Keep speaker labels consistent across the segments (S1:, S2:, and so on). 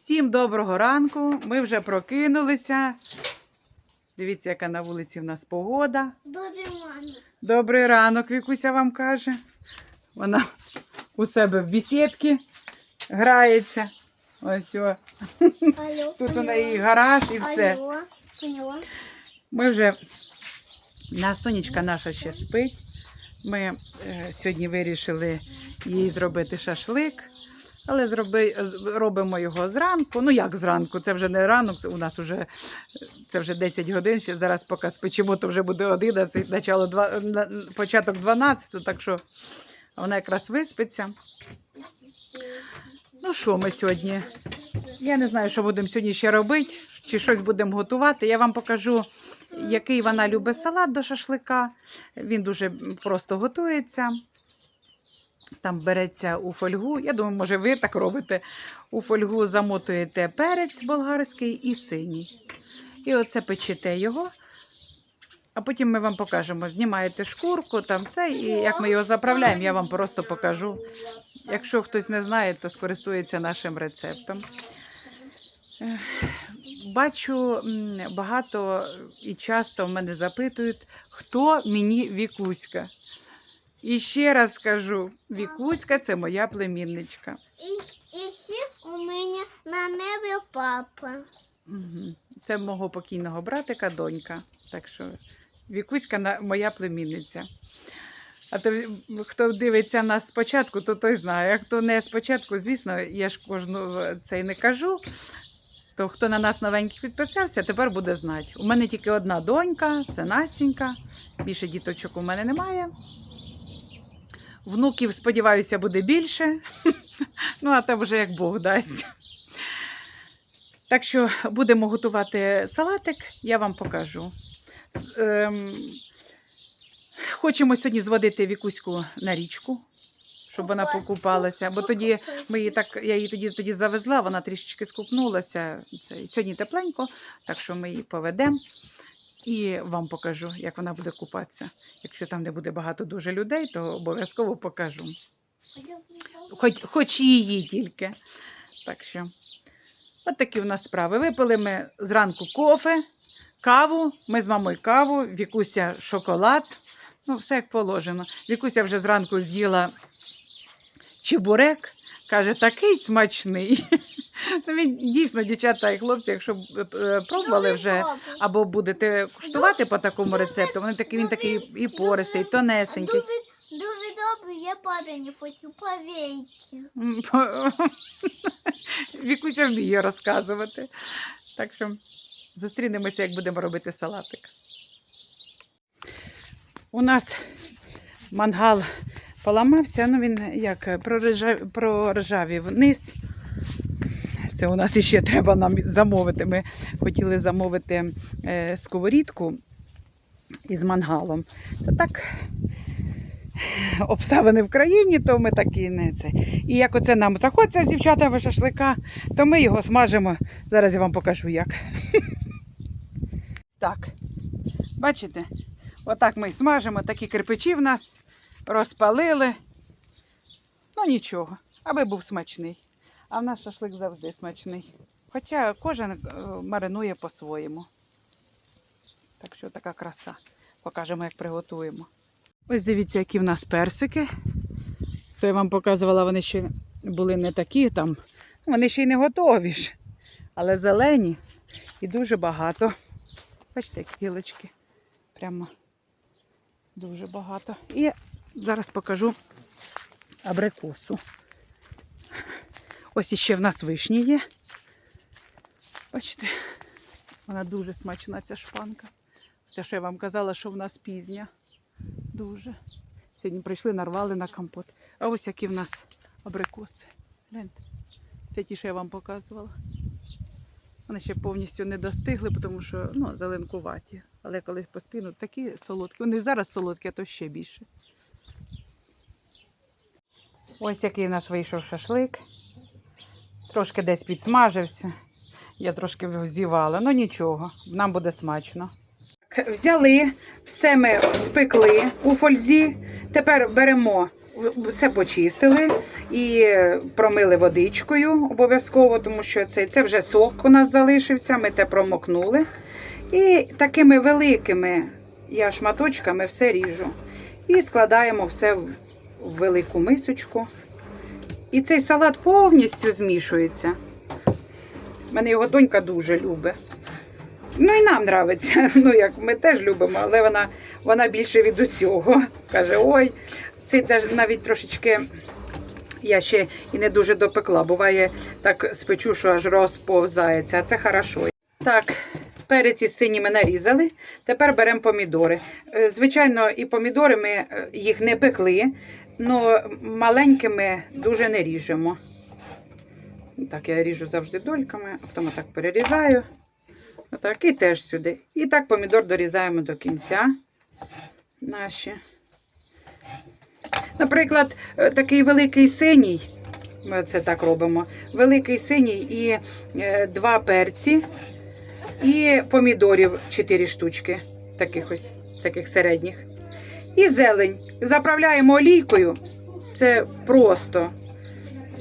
S1: Всім доброго ранку. Ми вже прокинулися. Дивіться, яка на вулиці в нас погода.
S2: Добрі мамі.
S1: Добрий ранок, Вікуся вам каже. Вона у себе в бесідці грається. Ось о.
S2: Алло.
S1: Тут у неї гараж і все.
S2: Алло.
S1: Ми вже Настонечка наша ще спить. Ми е, сьогодні вирішили їй зробити шашлик, але зроби, робимо його зранку. Ну як зранку? Це вже не ранок, у нас вже, це вже 10 годин. Ще зараз поки спечемо, то вже буде 11, начало два, на- початок 12, так що вона якраз виспиться. Ну що ми сьогодні? Я не знаю, що будемо сьогодні ще робити, чи щось будемо готувати. Я вам покажу, який вона любить салат до шашлика. Він дуже просто готується. Там береться у фольгу. Я думаю, може, ви так робите. У фольгу замотуєте перець болгарський і синій. І оце печете його. А потім ми вам покажемо. Знімаєте шкурку, там це, і як ми його заправляємо, я вам просто покажу. Якщо хтось не знає, то скористується нашим рецептом. Бачу, багато і часто в мене запитують, хто мені Вікуська. І ще раз скажу: Вікуська це моя племінничка.
S2: І, і ще у мене на небі папа.
S1: Це мого покійного братика, донька. Так що Вікуська моя племінниця. А то хто дивиться нас спочатку, то той знає. А хто не спочатку, звісно, я ж кожну це й не кажу. То хто на нас новенький підписався, тепер буде знати. У мене тільки одна донька, це Настінька. Більше діточок у мене немає. Внуків, сподіваюся, буде більше. Ну, а там вже як Бог дасть. Так що будемо готувати салатик, я вам покажу. Ем, хочемо сьогодні зводити вікуську на річку, щоб вона покупалася. Бо тоді ми її так, я її тоді, тоді завезла, вона трішечки скупнулася. Це, сьогодні тепленько, так що ми її поведемо. І вам покажу, як вона буде купатися. Якщо там не буде багато дуже людей, то обов'язково покажу. Хоч, хоч її тільки. Так що, от такі в нас справи. Випили ми зранку кофе, каву. Ми з мамою каву, Вікуся шоколад. Ну, все як положено. Вікуся вже зранку з'їла чебурек. Каже, такий смачний. Ну, він дійсно, дівчата і хлопці, якщо б, е, пробували вже або будете куштувати по такому рецепту, вони такий, він такий і пористий, і тонесенький.
S2: Дуже, дуже добре, я падаю, хочу повейки.
S1: Вікуся вміє розказувати. Так що зустрінемося, як будемо робити салатик. У нас мангал поламався, ну він як проржав, проржавів вниз. Це у нас іще треба нам замовити. Ми хотіли замовити е, сковорідку із мангалом. То так обставини в країні, то ми такі не це. І як оце нам захочеться з дівчатами шашлика, то ми його смажимо. Зараз я вам покажу як. Так. Бачите? Отак ми смажимо, такі кирпичі в нас розпалили. Ну нічого, аби був смачний. А в нас шашлик завжди смачний. Хоча кожен е, маринує по-своєму. Так що така краса. Покажемо, як приготуємо. Ось дивіться, які в нас персики. То я вам показувала, вони ще були не такі там. Вони ще й не готові ж. Але зелені і дуже багато. Бачите, як гілочки. Прямо дуже багато. І зараз покажу абрикосу. Ось іще в нас вишні є. Бачите, вона дуже смачна, ця шпанка. Це, що я вам казала, що в нас пізня. Дуже. Сьогодні прийшли, нарвали на компот. А ось які в нас абрикоси. Гляньте. Це ті, що я вам показувала. Вони ще повністю не достигли, тому що ну, зеленкуваті. Але коли поспінуть, такі солодкі. Вони зараз солодкі, а то ще більше. Ось який в нас вийшов шашлик. Трошки десь підсмажився. Я трошки взівала, ну нічого, нам буде смачно. Взяли, все ми спекли у фользі. Тепер беремо все почистили і промили водичкою обов'язково, тому що це, це вже сок у нас залишився, ми те промокнули. І такими великими я шматочками все ріжу. І складаємо все в в велику мисочку. І цей салат повністю змішується. Мене його донька дуже любить. Ну і нам нравиться. Ну як ми теж любимо, але вона, вона більше від усього. Каже: ой, цей навіть трошечки. Я ще і не дуже допекла. Буває так спечу, що аж розповзається, а це хорошо. Так, перець із синіми нарізали. Тепер беремо помідори. Е, Звичайно, і помідори ми е, їх не пекли, але маленькими дуже не ріжемо. Так, я ріжу завжди дольками, а потім так перерізаю. Отак, і теж сюди. І так помідор дорізаємо до кінця. Наші. Наприклад, е, такий великий синій. Ми це так робимо. Великий синій і е, два перці, і помідорів 4 штучки, таких ось, таких середніх. І зелень. Заправляємо олійкою. Це просто.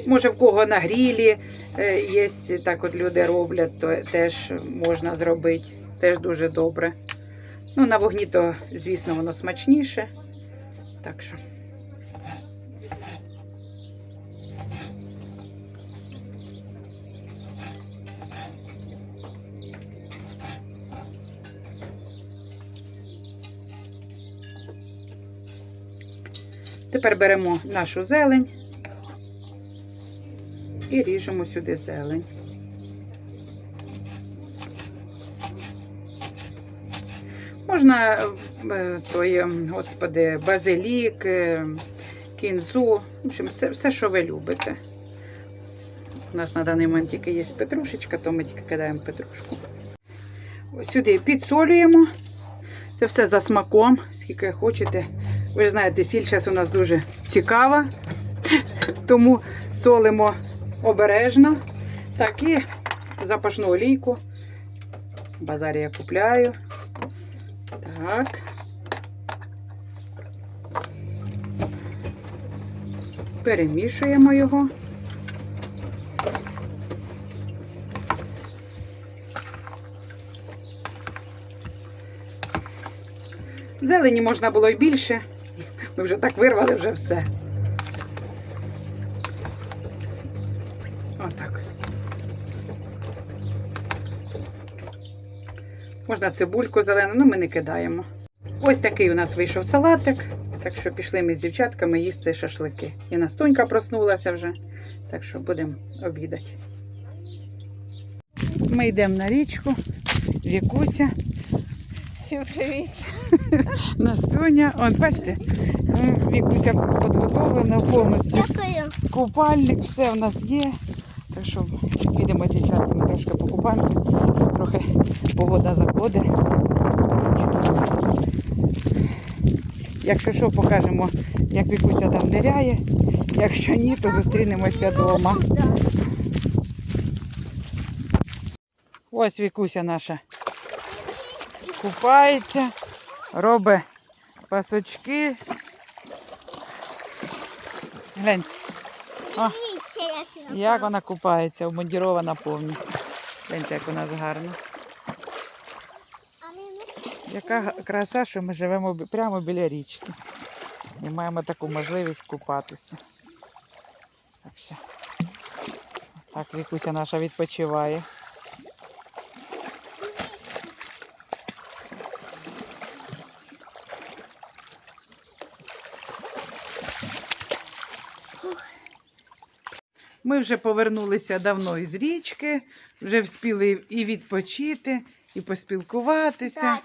S1: Може, в кого на грілі е, є, так от люди роблять, то теж можна зробити. Теж дуже добре. Ну, на вогні, то, звісно, воно смачніше. Так що. Тепер беремо нашу зелень і ріжемо сюди зелень. Можна е, той, е, господи, базилік, е, кінзу, в общем, все, все, що ви любите. У нас на даний момент тільки є петрушечка, то ми тільки кидаємо петрушку. Ось Сюди підсолюємо. Це все за смаком, скільки хочете. Ви ж знаєте, сіль зараз у нас дуже цікава, тому солимо обережно. Так, і запашну олійку. В базарі я купляю. Так. Перемішуємо його. Зелені можна було й більше. Ми вже так вирвали вже все. Отак. Можна цибульку зелену, ну ми не кидаємо. Ось такий у нас вийшов салатик. Так що пішли ми з дівчатками їсти шашлики. І Настонька проснулася вже, так що будемо обідати. Ми йдемо на річку, Вікуся,
S2: Всім привіт.
S1: Настуня. От бачите, Вікуся підготовлена повністю. Купальник, все в нас є. Так що підемо з дівчатками трошки покупаємося, щоб трохи погода заходить. Якщо що, покажемо, як Вікуся там ниряє. Якщо ні, то зустрінемося вдома. Ось Вікуся наша купається, робить пасочки. Глянь,
S2: Дивіться, як
S1: вона купається, обмундірована повністю. Гляньте, як у нас гарно. Яка краса, що ми живемо прямо біля річки. І маємо таку можливість купатися. Так що. Так, Вікуся наша відпочиває. Ми вже повернулися давно із річки, вже вспіли і відпочити, і поспілкуватися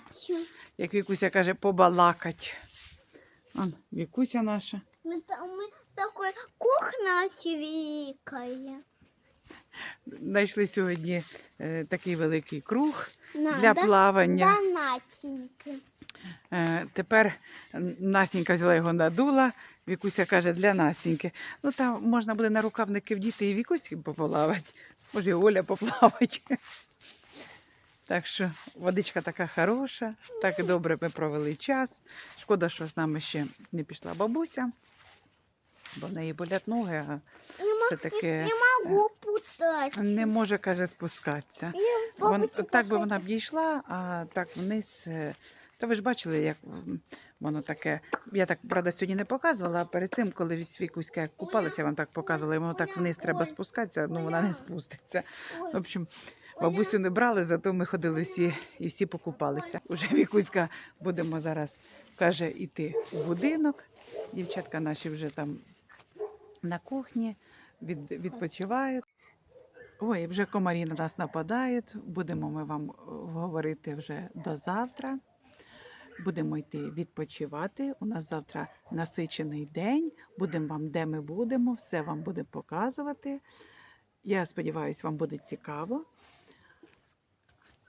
S1: як Вікуся каже, побалакать. Он, Вікуся наша.
S2: Ми там ми такої кухня свікає.
S1: Знайшли сьогодні е, такий великий круг
S2: Надо
S1: для плавання.
S2: Донатіньки.
S1: Е, тепер Насінька взяла його надула. Вікуся каже, для Насіньки. Ну там можна буде на рукавники вдіти і Вікусі поплавати. Може, і Оля поплавать. Так що водичка така хороша, так добре ми провели час. Шкода, що з нами ще не пішла бабуся. бо в неї болять ноги, а
S2: Не, мо-
S1: все-таки
S2: не
S1: не може, каже, спускатися. Вон, так би вона б дійшла, а так вниз. Та ви ж бачили, як воно таке. Я так, правда, сьогодні не показувала, а перед цим, коли від свікуська купалася, я вам так показувала, і воно так вниз треба спускатися, ну вона не спуститься. В общем, бабусю не брали, зато ми ходили всі і всі покупалися. Уже Вікуська будемо зараз, каже, йти у будинок. Дівчатка наші вже там на кухні від, відпочивають. Ой, вже комарі на нас нападають. Будемо ми вам е, говорити вже до завтра. Будемо йти відпочивати. У нас завтра насичений день. Будемо вам, де ми будемо, все вам буде показувати. Я сподіваюся, вам буде цікаво.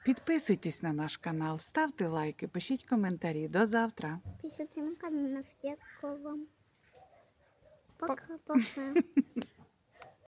S1: Підписуйтесь на наш канал, ставте лайки, пишіть коментарі. До завтра.
S2: Пишите на канал. Дякую вам. Пока-пока.